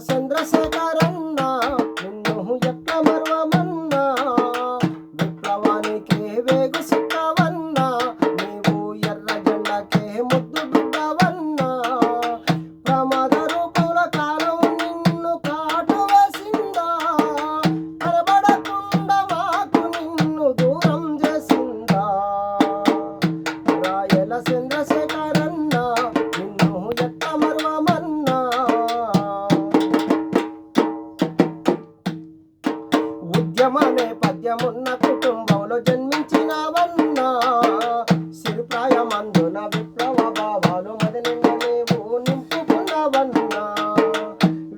Sandra sacará పద్యమనే పద్యమున్న కుటుంబంలో జన్మించినవన్నా. శిరుప్రాయమందున విప్లవ భావాలు మొదలైన నింపుకున్న వన్నా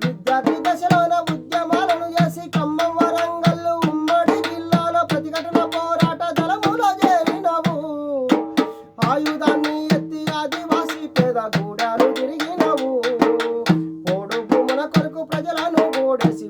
విద్యార్థి దశలోన ఉద్యమాలను చేసి ఖమ్మం వరంగల్లు ఉమ్మడి జిల్లాలో ప్రతిఘటన పోరాట దళములో చేరినవు. ఆయుధాన్ని ఎత్తి ఆదివాసి పేద గూడాలు తిరిగినవు. పొడుగు మన కొరకు ప్రజలను ఓడేసి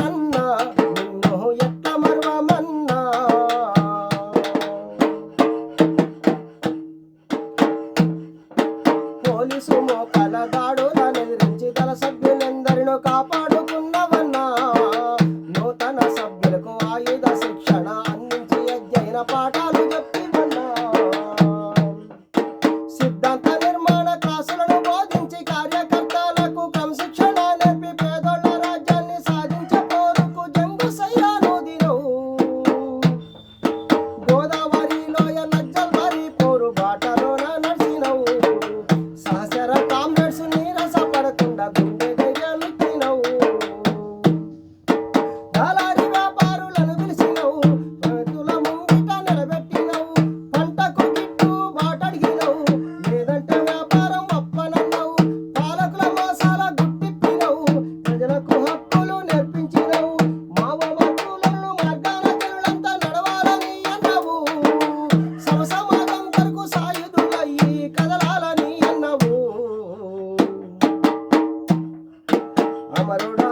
పోలీసు మోకాల దాడుల నిద్రించి తల సభ్యులందరినో కాపాడుకున్నవన్నా. నూతన సభ్యులకు ఆయుధ శిక్ష I'm a